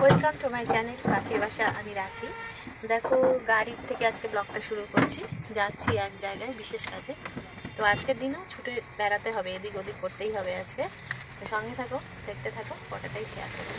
Welcome to my channel পাখির বাসা আমি রাখি। দেখো, গাড়ির থেকে আজকে ব্লগটা শুরু করছি। যাচ্ছি এক জায়গায় বিশেষ কাজে। তো আজকের দিনও ছুটে বেড়াতে হবে, এদিক ওদিক করতেই হবে আজকে। তো সঙ্গে থাকো, দেখতে থাকো ফটোটাই শেয়ার সাথে।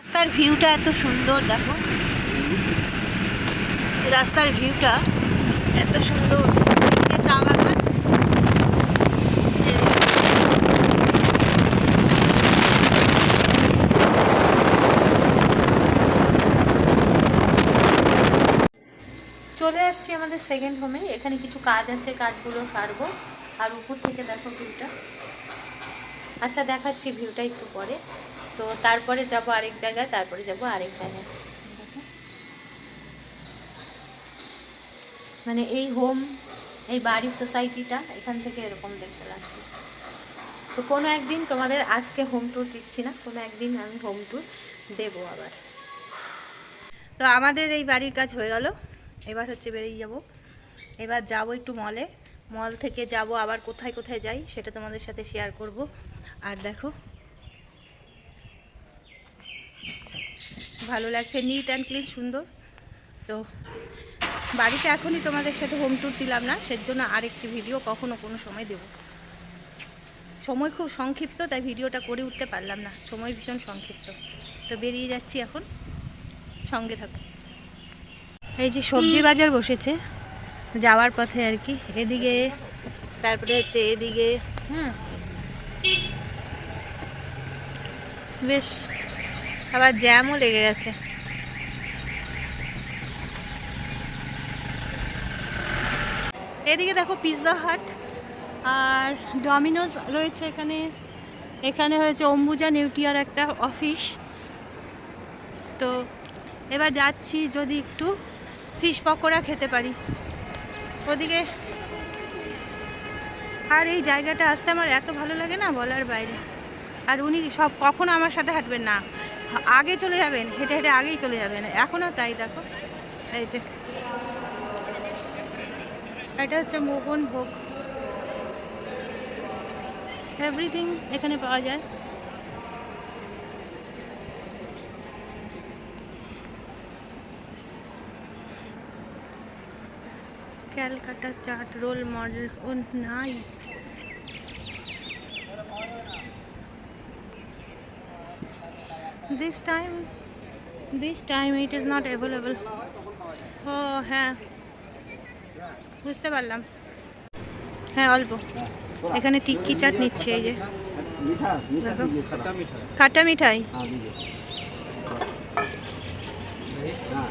রাস্তার ভিউটা এত সুন্দর, দেখো। রাস্তার ভিউটা এত সুন্দর এদিকে চা বাগান এদিকে আসছি আমাদের সেকেন্ড হোমে এখানে কিছু কাজ আছে, কাজগুলো সারবো। আর উপর থেকে দেখো ভিউটা আচ্ছা দেখাচ্ছি ভিউটা একটু পরে। তো তারপরে যাব আরেক জায়গায়, তারপরে যাব আরেক জায়গায়। মানে এই হোম এই বাড়ি সোসাইটিটা এখান থেকে এরকম দেখতে লাগছে। তো কোনো একদিন তোমাদের আজকে হোম ট্যুর দিচ্ছি না, কোনো একদিন আমি হোম ট্যুর দেবো আবার। তো আমাদের এই বাড়ির কাজ হয়ে গেল। এবার হচ্ছে বেরিয়ে যাব। এবার যাব একটু মলে মল থেকে যাব আবার কোথায় কোথায় যাই সেটা তোমাদের সাথে শেয়ার করব। আর দেখো। ভালো লাগছে নিট অ্যান্ড ক্লিন সুন্দর। তো বাড়িতে এখনই তোমাদের সাথে হোম ট্যুর দিলাম না সের জন্য আরেকটি ভিডিও কখনো কোনো সময় দেব। সময় খুব সংক্ষিপ্ত, তাই ভিডিওটা করে উঠতে পারলাম না। সময় ভীষণ সংক্ষিপ্ত। তো বেরিয়ে যাচ্ছি এখন। সঙ্গে থাকো। এই যে সবজি বাজার বসেছে, যাওয়ার পথে আর কি। এদিকে, তারপরে হচ্ছে এদিকে হ্যাঁ বেশ, আবার জ্যামও লেগে গেছে। এদিকে দেখো পিৎজা হাট আর ডমিনোজ রয়েছে এখানে। এখানে হয়েছে অম্বুজা নিউটিয়ার একটা অফিস তো, এবার যাচ্ছি যদি একটু ফিশ পকোড়া খেতে পারি। ওদিকে আর এই জায়গাটা আসতে আমার এত ভালো লাগে না বলার বাইরে। আর উনি সব কখনো আমার সাথে হাঁটবেন না। আগে চলে যাবেন, হেঁটে হেঁটে আগেই চলে যাবেন। এখনও তাই দেখো। এই যে। এটা হচ্ছে মোহন ভোগ। এভরিথিং এখানে পাওয়া যায়। ক্যালকাটা চাট রোল মডেলস ও নাই। This time this time it is not available ও হ্যাঁ। বুঝতে পারলাম। হ্যাঁ অল্প। এখানে টিক্কি চাট নিচ্ছে এই যে। খাটা মিঠাই। হ্যাঁ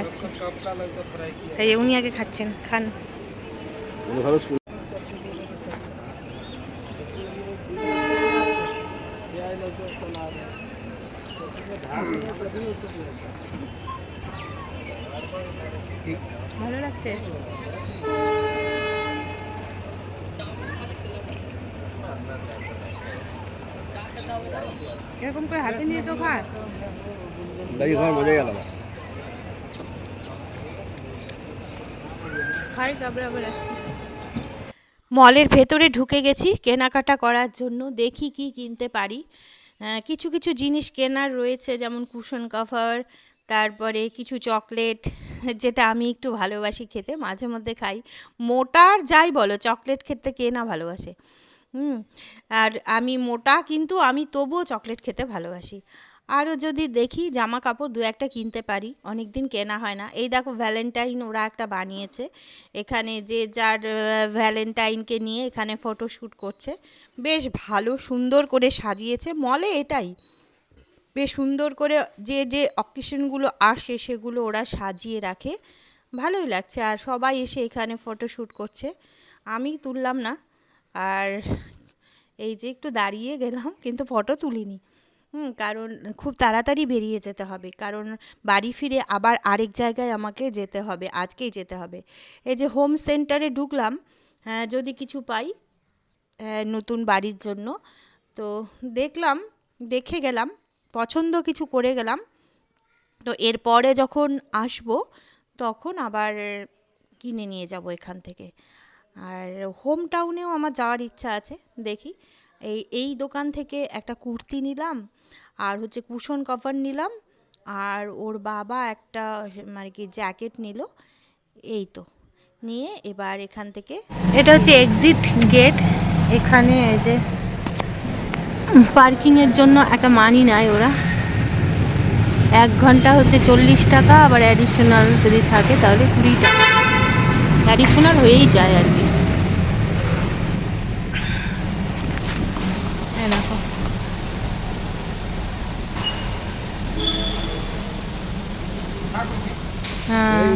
আসছে। উনি আগে খাচ্ছেন খান। ভালো লাগছে? এরকম করে হাতে নিয়ে তো খা। দাঁড়িয়ে খাওয়ার মজাই আলাদা। খাই, তারপরে আবার আসছি। মলের ভেতরে ঢুকে গেছি কেনাকাটা করার জন্য, দেখি কি কিনতে পারি। কিছু কিছু জিনিস কেনার রয়েছে, যেমন কুশন কভার তারপরে কিছু চকলেট, যেটা আমি একটু ভালোবাসি খেতে, মাঝে মধ্যে খাই। মোটার যাই বলো, চকলেট খেতে কে না ভালোবাসে? হুম, আর আমি মোটা, কিন্তু আমি তবুও চকলেট খেতে ভালোবাসি। আরও যদি দেখি জামা কাপড় দু একটা কিনতে পারি অনেক দিন কেনা হয় না। এই দেখো ভ্যালেন্টাইন ওরা একটা বানিয়েছে। এখানে যে যার ভ্যালেন্টাইনকে নিয়ে এখানে ফটোশ্যুট করছে। বেশ ভালো, সুন্দর করে সাজিয়েছে। মলে এটাই। বেশ সুন্দর করে যে যে অকেশনগুলো আসে, সেগুলো ওরা সাজিয়ে রাখে। ভালোই লাগছে। আর সবাই এসে এখানে ফটোশ্যুট করছে। আমি তুললাম না। আর এই যে একটু দাঁড়িয়ে গেলাম, কিন্তু ফটো তুলিনি। কারণ খুব তাড়াতাড়ি বেরিয়ে যেতে হবে। কারণ বাড়ি ফিরে আবার আরেক জায়গায় আমাকে যেতে হবে আজকেই যেতে হবে। এই যে হোম সেন্টারে ঢুকলাম হ্যাঁ, যদি কিছু পাই আহ, নতুন বাড়ির জন্য। তো দেখলাম দেখে গেলাম পছন্দ কিছু করে গেলাম। তো এরপরে যখন আসব তখন আবার কিনে নিয়ে যাব এখান থেকে। আর হোম টাউনেও আমার যাওয়ার ইচ্ছা আছে দেখি। এই এই দোকান থেকে একটা কুর্তি নিলাম, আর হচ্ছে কুশন কভার নিলাম, আর ওর বাবা একটা মানে কি জ্যাকেট নিল, এই তো। নিয়ে এবার এখান থেকে এটা হচ্ছে এক্সিট গেট এখানে এই যে পার্কিংয়ের জন্য একটা মানি নেয় ওরা। এক ঘণ্টা হচ্ছে চল্লিশ টাকা, আবার অ্যাডিশনাল যদি থাকে তাহলে কুড়ি টাকা। অ্যাডিশনাল হয়েই যায় আর কি এই দেখো হ্যাঁ।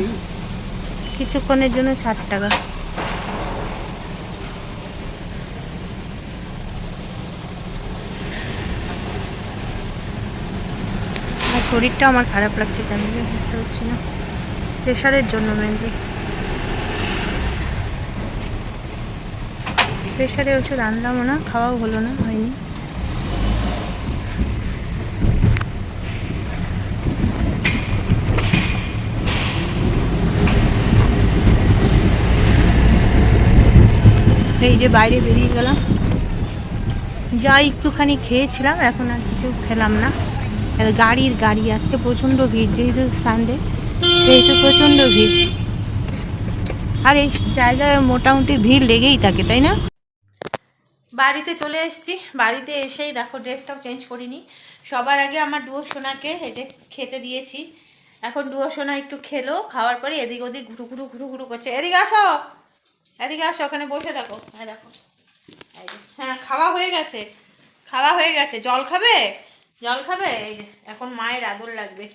কিছুক্ষণের জন্য ষাট টাকা। আর শরীরটা আমার খারাপ লাগছে কেন বুঝতে পারছি না। প্রেশারের জন্য মেনলি প্রেশারের ওষুধ আনলামও না খাওয়াও হলো না হয়নি। এই যে বাইরে বেরিয়ে গেলাম। যা একটুখানি খেয়েছিলাম, এখন আর কিছু খেলাম না। গাড়ির গাড়ি, আজকে প্রচণ্ড ভিড়, যেহেতু সানডে সেহেতু প্রচণ্ড ভিড়। আর এই জায়গায় মোটামুটি ভিড় লেগেই থাকে, তাই না? বাড়িতে চলে এসেছি। বাড়িতে এসেই দেখো ড্রেসটাও চেঞ্জ করিনি। সবার আগে আমার ডুয়ো সোনাকে এই যে খেতে দিয়েছি। এখন ডুয়ো সোনা একটু খেলো, খাওয়ার পরে এদিক ওদিক ঘুরু ঘুরু ঘুরু ঘুরু করছে। এদিকে আসো! এদিকে আসো, ওখানে বসে দেখো। হ্যাঁ দেখো হ্যাঁ খাওয়া হয়ে গেছে। খাওয়া হয়ে গেছে। জল খাবে? জল খাবে? এই যে, এখন মায়ের আদর লাগবে।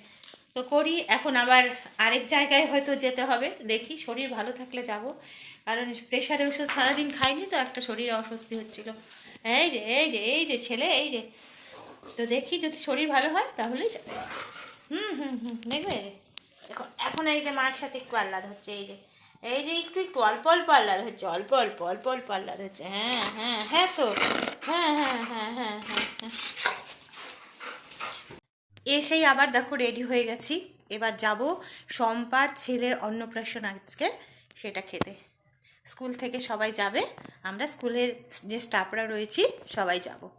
তো করি, এখন আবার আরেক জায়গায় হয়তো যেতে হবে। দেখি, শরীর ভালো থাকলে যাব। কারণ প্রেশার ওষুধ সারাদিন খাইনি তো, একটা শরীরে অস্বস্তি হচ্ছিল। এই যে এই যে এই যে ছেলে, এই যে। তো দেখি যদি শরীর ভালো হয়, তাহলেই হুম হুম হুম, দেখবে? এখন এখন এই যে মার সাথে একটু আহ্লাদ হচ্ছে, এই যে। এই যে একটু একটু অল্প অল্প আহ্লাদ হচ্ছে, অল্প অল্প অল্প অল্প আহ্লাদ হচ্ছে। হ্যাঁ হ্যাঁ হ্যাঁ তো। হ্যাঁ হ্যাঁ হ্যাঁ হ্যাঁ হ্যাঁ হ্যাঁ। এসেই আবার দেখো রেডি হয়ে গেছি। এবার যাব সম্পার ছেলের অন্নপ্রাশন আজকে, সেটা খেতে। স্কুল থেকে সবাই যাবে। আমরা স্কুলের যে স্টাফরা রয়েছি, সবাই যাব।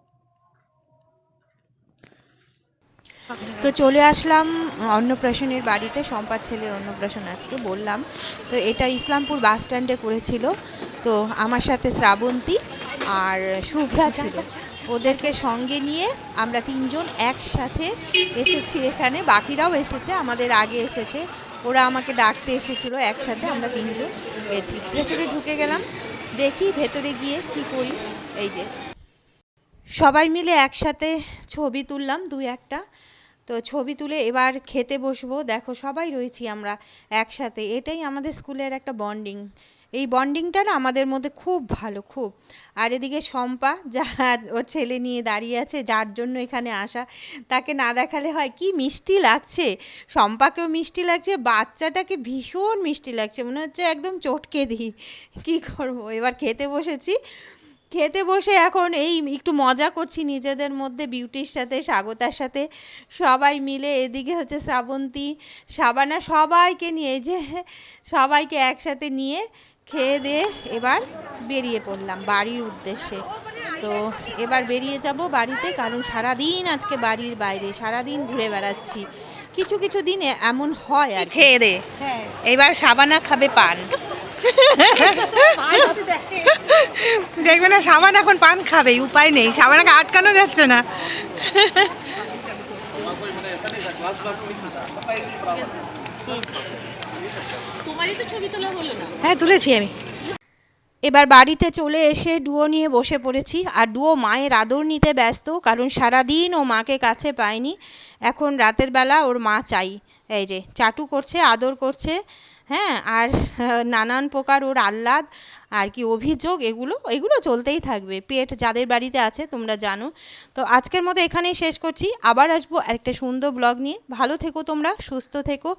তো চলে আসলাম অন্নপ্রাশনের বাড়িতে সম্পার ছেলের অন্নপ্রাশন আজকে বললাম। তো এটা ইসলামপুর বাস স্ট্যান্ডে করেছিল। তো আমার সাথে শ্রাবন্তী আর শুভ্রা ছিল। ওদেরকে সঙ্গে নিয়ে আমরা তিনজন একসাথে এসেছি এখানে। বাকিরাও এসেছে, আমাদের আগে এসেছে। ওরা আমাকে ডাকতে এসেছিল, একসাথে আমরা তিনজন গেছি। ভেতরে ঢুকে গেলাম, দেখি ভেতরে গিয়ে কি করি। এই যে। সবাই মিলে একসাথে ছবি তুললাম, দুই একটা। তো ছবি তুলে এবার খেতে বসবো। দেখো সবাই রয়েছি আমরা একসাথে। এটাই আমাদের স্কুলের একটা বন্ডিং এই বন্ডিংটা না আমাদের মধ্যে খুব ভালো, খুব। আর এদিকে শম্পা, যা ওর ছেলে নিয়ে দাঁড়িয়ে আছে, যার জন্য এখানে আসা। তাকে না দেখালে হয় কি মিষ্টি লাগছে। শম্পাকেও মিষ্টি লাগছে, বাচ্চাটাকে ভীষণ মিষ্টি লাগছে। মনে হচ্ছে একদম চটকে দিই। কী করব? এবার খেতে বসেছি। খেতে বসে এখন এই একটু মজা করছি নিজেদের মধ্যে বিউটির সাথে স্বাগতার সাথে। সবাই মিলে এদিকে হচ্ছে শ্রাবন্তী সাবানা সবাইকে নিয়ে যে সবাইকে একসাথে নিয়ে খেয়ে দিয়ে এবার বেরিয়ে পড়লাম বাড়ির উদ্দেশ্যে। তো এবার বেরিয়ে যাব বাড়িতে কারণ সারাদিন আজকে বাড়ির বাইরে সারাদিন ঘুরে বেড়াচ্ছি। কিছু কিছু দিনে এমন হয় আর খেয়ে দে। এবার সাবানা খাবে পান। দেখবে না সাবান এখন পান খাবে উপায় নেই। সাবানাকে আটকানো যাচ্ছে না। হ্যাঁ তুলেছি আমি। এবার বাড়িতে চলে এসে ডুয়ো নিয়ে বসে পড়েছি। আর ডুয়ো মায়ের আদর নিতে ব্যস্ত কারণ সারাদিন ও মাকে কাছে পায়নি এখন রাতের বেলা ওর মা চাই। এই যে চাটু করছে আদর করছে। হ্যাঁ আর নানান প্রকার ওর আহ্লাদ, আর কি অভিযোগ, এগুলো এগুলো চলতেই থাকবে। পেট যাদের বাড়িতে আছে, তোমরা জানো। তো আজকের মতো এখানেই শেষ করছি। আবার আসব একটা সুন্দর ব্লগ নিয়ে। ভালো থেকো তোমরা, সুস্থ থেকো।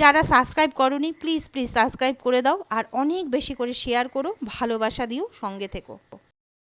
যারা সাবস্ক্রাইব করনি প্লিজ প্লিজ সাবস্ক্রাইব করে দাও। আর অনেক বেশি করে শেয়ার করো, ভালোবাসা দিও, সঙ্গে থেকো।